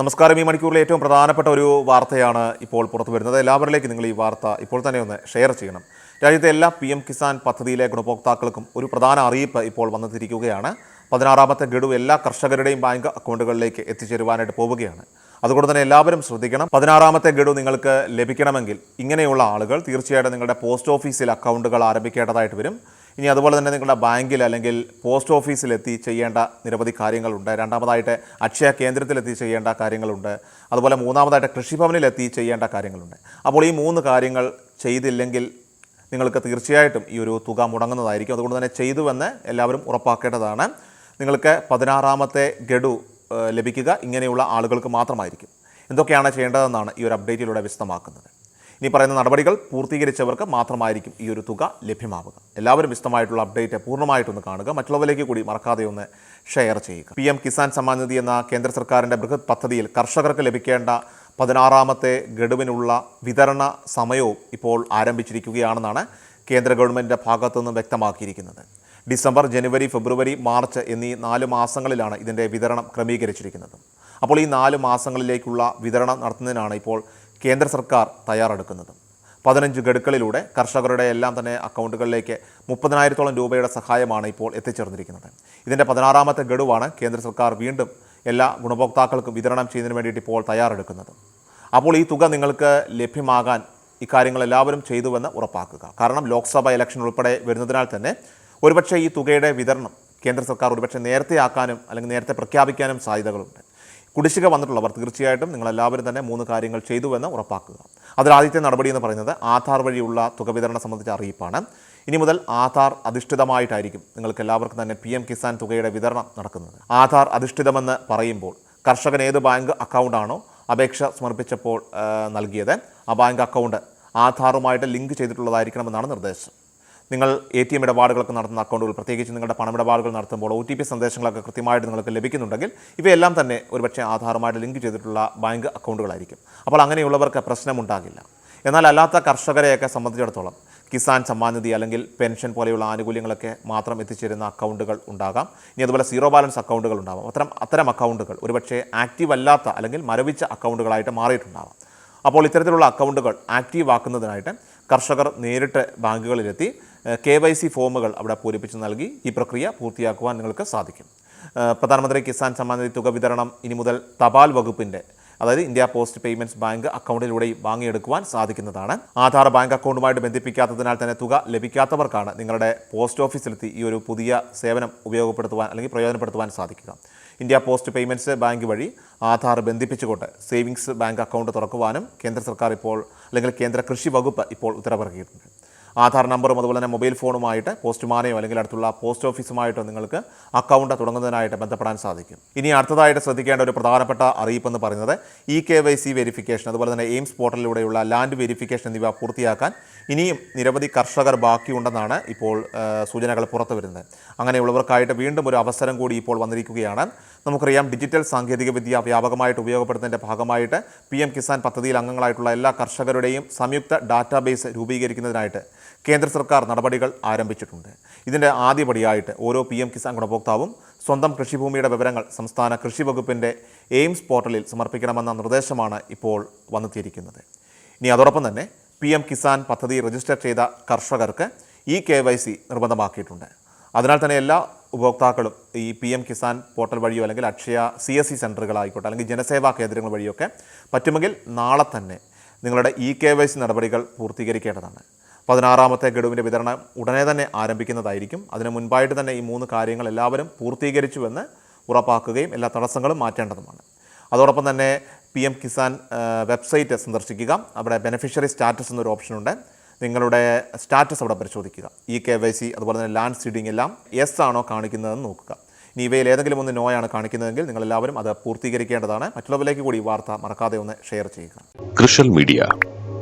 നമസ്കാരം. ഈ മണിക്കൂറിലെ ഏറ്റവും പ്രധാനപ്പെട്ട ഒരു വാർത്തയാണ് ഇപ്പോൾ പുറത്തു വരുന്നത്. എല്ലാവരിലേക്ക് നിങ്ങൾ ഈ വാർത്ത ഇപ്പോൾ തന്നെ ഒന്ന് ഷെയർ ചെയ്യണം. രാജ്യത്തെ എല്ലാ പി എം കിസാൻ പദ്ധതിയിലെ ഗുണഭോക്താക്കൾക്കും ഒരു പ്രധാന അറിയിപ്പ് ഇപ്പോൾ വന്നെത്തിയിരിക്കുകയാണ് പതിനാറാമത്തെ ഗഡു എല്ലാ കർഷകരുടെയും ബാങ്ക് അക്കൗണ്ടുകളിലേക്ക് എത്തിച്ചേരുവാനായിട്ട് പോവുകയാണ്. അതുകൊണ്ട് തന്നെ എല്ലാവരും ശ്രദ്ധിക്കണം. പതിനാറാമത്തെ ഗഡു നിങ്ങൾക്ക് ലഭിക്കണമെങ്കിൽ ഇങ്ങനെയുള്ള ആളുകൾ തീർച്ചയായിട്ടും നിങ്ങളുടെ പോസ്റ്റ് ഓഫീസിൽ അക്കൗണ്ടുകൾ ആരംഭിക്കേണ്ടതായിട്ട് വരും. ഇനി അതുപോലെ തന്നെ നിങ്ങളുടെ ബാങ്കിൽ അല്ലെങ്കിൽ പോസ്റ്റ് ഓഫീസിലെത്തി ചെയ്യേണ്ട നിരവധി കാര്യങ്ങളുണ്ട്. രണ്ടാമതായിട്ട് അക്ഷയ കേന്ദ്രത്തിലെത്തി ചെയ്യേണ്ട കാര്യങ്ങളുണ്ട്. അതുപോലെ മൂന്നാമതായിട്ട് കൃഷിഭവനിലെത്തി ചെയ്യേണ്ട കാര്യങ്ങളുണ്ട്. അപ്പോൾ ഈ മൂന്ന് കാര്യങ്ങൾ ചെയ്തില്ലെങ്കിൽ നിങ്ങൾക്ക് തീർച്ചയായിട്ടും ഈ ഒരു തുക മുടങ്ങുന്നതായിരിക്കും. അതുകൊണ്ട് തന്നെ ചെയ്തുവെന്ന് എല്ലാവരും ഉറപ്പാക്കേണ്ടതാണ്. നിങ്ങൾക്ക് പതിനാറാമത്തെ ഗഡു ലഭിക്കുക. ഇങ്ങനെയുള്ള ആളുകൾക്ക് മാത്രമായിരിക്കും. എന്തൊക്കെയാണ് ചെയ്യേണ്ടതെന്നാണ് ഈ ഒരു അപ്ഡേറ്റിലൂടെ വിശദമാക്കുന്നത്. ഇനി പറയുന്ന നടപടികൾ പൂർത്തീകരിച്ചവർക്ക് മാത്രമായിരിക്കും ഈ ഒരു തുക ലഭ്യമാവുക. എല്ലാവരും വിശദമായിട്ടുള്ള അപ്ഡേറ്റ് പൂർണമായിട്ടൊന്ന് കാണുക. മറ്റുള്ളവരിലേക്ക് കൂടി മറക്കാതെ ഒന്ന് ഷെയർ ചെയ്യുക. പി എം കിസാൻ സമ്മാൻ നിധി എന്ന കേന്ദ്ര സർക്കാരിന്റെ ബൃഹത് പദ്ധതിയിൽ കർഷകർക്ക് ലഭിക്കേണ്ട പതിനാറാമത്തെ ഗഡുവിനുള്ള വിതരണ സമയവും ഇപ്പോൾ ആരംഭിച്ചിരിക്കുകയാണെന്നാണ് കേന്ദ്ര ഗവൺമെന്റിന്റെ ഭാഗത്തുനിന്ന് വ്യക്തമാക്കിയിരിക്കുന്നത്. ഡിസംബർ ജനുവരി ഫെബ്രുവരി മാർച്ച് എന്നീ നാല് മാസങ്ങളിലാണ് ഇതിന്റെ വിതരണം ക്രമീകരിച്ചിരിക്കുന്നത്. അപ്പോൾ ഈ നാല് മാസങ്ങളിലേക്കുള്ള വിതരണം നടത്തുന്നതിനാണ് ഇപ്പോൾ കേന്ദ്ര സർക്കാർ തയ്യാറെടുക്കുന്നത്. പതിനഞ്ച് ഗഡുക്കളിലൂടെ കർഷകരുടെ എല്ലാം തന്നെ അക്കൗണ്ടുകളിലേക്ക് മുപ്പതിനായിരത്തോളം രൂപയുടെ സഹായമാണ് ഇപ്പോൾ എത്തിച്ചേർന്നിരിക്കുന്നത്. ഇതിന്റെ പതിനാറാമത്തെ ഗഡുവാണ് കേന്ദ്ര സർക്കാർ വീണ്ടും എല്ലാ ഗുണഭോക്താക്കൾക്കും വിതരണം ചെയ്യുന്നതിന് വേണ്ടിയിട്ട് ഇപ്പോൾ തയ്യാറെടുക്കുന്നത്. അപ്പോൾ ഈ തുക നിങ്ങൾക്ക് ലഭ്യമാകാൻ ഇക്കാര്യങ്ങൾ എല്ലാവരും ചെയ്തുവെന്ന് ഉറപ്പാക്കുക. കാരണം ലോക്സഭ ഇലക്ഷൻ ഉൾപ്പെടെ വരുന്നതിനാൽ തന്നെ ഒരുപക്ഷെ ഈ തുകയുടെ വിതരണം കേന്ദ്ര സർക്കാർ ഒരുപക്ഷെ നേരത്തെ ആക്കാനും അല്ലെങ്കിൽ നേരത്തെ പ്രഖ്യാപിക്കാനും സാധ്യതകളുണ്ട്. കുടിശ്ശിക വന്നിട്ടുള്ളവർ തീർച്ചയായിട്ടും നിങ്ങളെല്ലാവരും തന്നെ മൂന്ന് കാര്യങ്ങൾ ചെയ്തുവെന്ന് ഉറപ്പാക്കുക. അതിൽ ആദ്യത്തെ നടപടി എന്ന് പറയുന്നത് ആധാർ വഴിയുള്ള തുക വിതരണം സംബന്ധിച്ച അറിയിപ്പാണ്. ഇനി മുതൽ ആധാർ അധിഷ്ഠിതമായിട്ടായിരിക്കും നിങ്ങൾക്ക് എല്ലാവർക്കും തന്നെ പി എം കിസാൻ തുകയുടെ വിതരണം നടക്കുന്നത്. ആധാർ അധിഷ്ഠിതമെന്ന് പറയുമ്പോൾ കർഷകൻ ഏത് ബാങ്ക് അക്കൗണ്ടാണോ അപേക്ഷ സമർപ്പിച്ചപ്പോൾ നൽകിയത്. ആ ബാങ്ക് അക്കൗണ്ട് ആധാറുമായിട്ട് ലിങ്ക് ചെയ്തിട്ടുള്ളതായിരിക്കണമെന്നാണ് നിർദ്ദേശം. നിങ്ങൾ എ ടി എം ഇടപാടുകളൊക്കെ നടത്തുന്ന അക്കൗണ്ടുകൾ പ്രത്യേകിച്ച് നിങ്ങളുടെ പണമിടപാടുകൾ നടത്തുമ്പോൾ ഒ ടി പി സന്ദേശങ്ങളൊക്കെ കൃത്യമായിട്ട് നിങ്ങൾക്ക് ലഭിക്കുന്നുണ്ടെങ്കിൽ ഇവയെല്ലാം തന്നെ ഒരുപക്ഷെ ആധാറുമായിട്ട് ലിങ്ക് ചെയ്തിട്ടുള്ള ബാങ്ക് അക്കൗണ്ടുകളായിരിക്കും. അപ്പോൾ അങ്ങനെയുള്ളവർക്ക് പ്രശ്നമുണ്ടാകില്ല. എന്നാൽ അല്ലാത്ത കർഷകരെയൊക്കെ സംബന്ധിച്ചിടത്തോളം കിസാൻ സമ്മാൻ നിധി അല്ലെങ്കിൽ പെൻഷൻ പോലെയുള്ള ആനുകൂല്യങ്ങളൊക്കെ മാത്രം എത്തിച്ചേരുന്ന അക്കൗണ്ടുകൾ ഉണ്ടാകാം. ഇനി അതുപോലെ സീറോ ബാലൻസ് അക്കൗണ്ടുകൾ ഉണ്ടാവാം അത്തരം അത്തരം അക്കൗണ്ടുകൾ ഒരുപക്ഷെ ആക്റ്റീവ് അല്ലാത്ത അല്ലെങ്കിൽ മരവിച്ച അക്കൗണ്ടുകളായിട്ട് മാറിയിട്ടുണ്ടാവാം. അപ്പോൾ ഇത്തരത്തിലുള്ള അക്കൗണ്ടുകൾ ആക്റ്റീവ് ആക്കുന്നതിനായിട്ട് കർഷകർ നേരിട്ട് ബാങ്കുകളിലെത്തി കെ വൈ സി ഫോമുകൾ അവിടെ പൂരിപ്പിച്ച് നൽകി ഈ പ്രക്രിയ പൂർത്തിയാക്കുവാൻ നിങ്ങൾക്ക് സാധിക്കും. പ്രധാനമന്ത്രി കിസാൻ സമ്മാൻ തുക വിതരണം ഇനി മുതൽ തപാൽ വകുപ്പിന്റെ അതായത് ഇന്ത്യ പോസ്റ്റ് പേയ്മെന്റ്സ് ബാങ്ക് അക്കൗണ്ടിലൂടെയും വാങ്ങിയെടുക്കുവാൻ സാധിക്കുന്നതാണ്. ആധാർ ബാങ്ക് അക്കൗണ്ടുമായിട്ട് ബന്ധിപ്പിക്കാത്തതിനാൽ തന്നെ തുക ലഭിക്കാത്തവർക്കാണ് നിങ്ങളുടെ പോസ്റ്റ് ഓഫീസിലെത്തി ഈ ഒരു പുതിയ സേവനം ഉപയോഗപ്പെടുത്തുവാൻ അല്ലെങ്കിൽ പ്രയോജനപ്പെടുത്തുവാൻ സാധിക്കുക. ഇന്ത്യ പോസ്റ്റ് പേയ്മെന്റ്സ് ബാങ്ക് വഴി ആധാർ ബന്ധിപ്പിച്ചുകൊണ്ട് സേവിങ്സ് ബാങ്ക് അക്കൗണ്ട് തുറക്കുവാനും കേന്ദ്ര സർക്കാർ ഇപ്പോൾ അല്ലെങ്കിൽ കേന്ദ്ര കൃഷി വകുപ്പ് ഇപ്പോൾ ഉത്തരവിറക്കിയിട്ടുണ്ട്. ആധാർ നമ്പറും അതുപോലെ തന്നെ മൊബൈൽ ഫോണുമായിട്ട് പോസ്റ്റുമാനെയോ അല്ലെങ്കിൽ അടുത്തുള്ള പോസ്റ്റ് ഓഫീസുമായിട്ടോ നിങ്ങൾക്ക് അക്കൗണ്ട് തുടങ്ങുന്നതിനായിട്ട് ബന്ധപ്പെടാൻ സാധിക്കും. ഇനി അടുത്തതായിട്ട് ശ്രദ്ധിക്കേണ്ട ഒരു പ്രധാനപ്പെട്ട അറിയിപ്പ് എന്ന് പറയുന്നത് E K Y C verification അതുപോലെ തന്നെ എയിംസ് പോർട്ടലിലൂടെയുള്ള ലാൻഡ് വെരിഫിക്കേഷൻ എന്നിവ പൂർത്തിയാക്കാൻ ഇനിയും നിരവധി കർഷകർ ബാക്കിയുണ്ടെന്നാണ് ഇപ്പോൾ സൂചനകൾ പുറത്തു വരുന്നത്. അങ്ങനെയുള്ളവർക്കായിട്ട് വീണ്ടും ഒരു അവസരം കൂടി ഇപ്പോൾ വന്നിരിക്കുകയാണ്. നമുക്കറിയാം ഡിജിറ്റൽ സാങ്കേതികവിദ്യ വ്യാപകമായിട്ട് ഉപയോഗപ്പെടുത്തുന്നതിന്റെ ഭാഗമായിട്ട് പി എം കിസാൻ പദ്ധതിയിൽ അംഗങ്ങളായിട്ടുള്ള എല്ലാ കർഷകരുടെയും സംയുക്ത ഡാറ്റാബേസ് രൂപീകരിക്കുന്നതിനായിട്ട് കേന്ദ്ര സർക്കാർ നടപടികൾ ആരംഭിച്ചിട്ടുണ്ട്. ഇതിന്റെ ആദ്യപടിയായിട്ട് ഓരോ പി എം കിസാൻ ഗുണഭോക്താവും സ്വന്തം കൃഷിഭൂമിയുടെ വിവരങ്ങൾ സംസ്ഥാന കൃഷി വകുപ്പിന്റെ എയിംസ് പോർട്ടലിൽ സമർപ്പിക്കണമെന്ന നിർദ്ദേശമാണ് ഇപ്പോൾ വന്നെത്തിയിരിക്കുന്നത്. ഇനി അതോടൊപ്പം തന്നെ പി എം കിസാൻ പദ്ധതി രജിസ്റ്റർ ചെയ്ത കർഷകർക്ക് ഈ കെ വൈ സി നിർബന്ധമാക്കിയിട്ടുണ്ട്. അതിനാൽ തന്നെ എല്ലാ ഉപഭോക്താക്കളും ഈ പി എം കിസാൻ പോർട്ടൽ വഴിയോ അല്ലെങ്കിൽ അക്ഷയ സി എസ് സി സെന്ററുകളായിക്കോട്ടെ അല്ലെങ്കിൽ ജനസേവാ കേന്ദ്രങ്ങൾ വഴിയൊക്കെ പറ്റുമെങ്കിൽ നാളെ തന്നെ നിങ്ങളുടെ ഇ കെ വൈ സി നടപടികൾ പൂർത്തീകരിക്കേണ്ടതാണ്. പതിനാറാമത്തെ ഗഡുവിന്റെ വിതരണം ഉടനെ തന്നെ ആരംഭിക്കുന്നതായിരിക്കും. അതിന് മുൻപായിട്ട് തന്നെ ഈ മൂന്ന് കാര്യങ്ങൾ എല്ലാവരും പൂർത്തീകരിച്ചുവെന്ന് ഉറപ്പാക്കുകയും എല്ലാ തടസ്സങ്ങളും മാറ്റേണ്ടതുമാണ്. അതോടൊപ്പം തന്നെ പി എം കിസാൻ വെബ്സൈറ്റ് സന്ദർശിക്കുക. അവിടെ ബെനിഫിഷ്യറി സ്റ്റാറ്റസ് എന്നൊരു ഓപ്ഷനുണ്ട്. നിങ്ങളുടെ സ്റ്റാറ്റസ് അവിടെ പരിശോധിക്കുക. ഇ കെ വൈ സി അതുപോലെ തന്നെ ലാൻഡ് സീഡിംഗ് എല്ലാം എസ് ആണോ കാണിക്കുന്നതെന്ന് നോക്കുക. ഇനി ഇവയിൽ ഏതെങ്കിലും ഒന്ന് നോ ആണ് നിങ്ങൾ എല്ലാവരും അത് പൂർത്തീകരിക്കേണ്ടതാണ്. മറ്റുള്ളവരിലേക്ക് കൂടി ഈ വാർത്ത മറക്കാതെ ഒന്ന് ഷെയർ ചെയ്യുക. കൃഷൽ മീഡിയ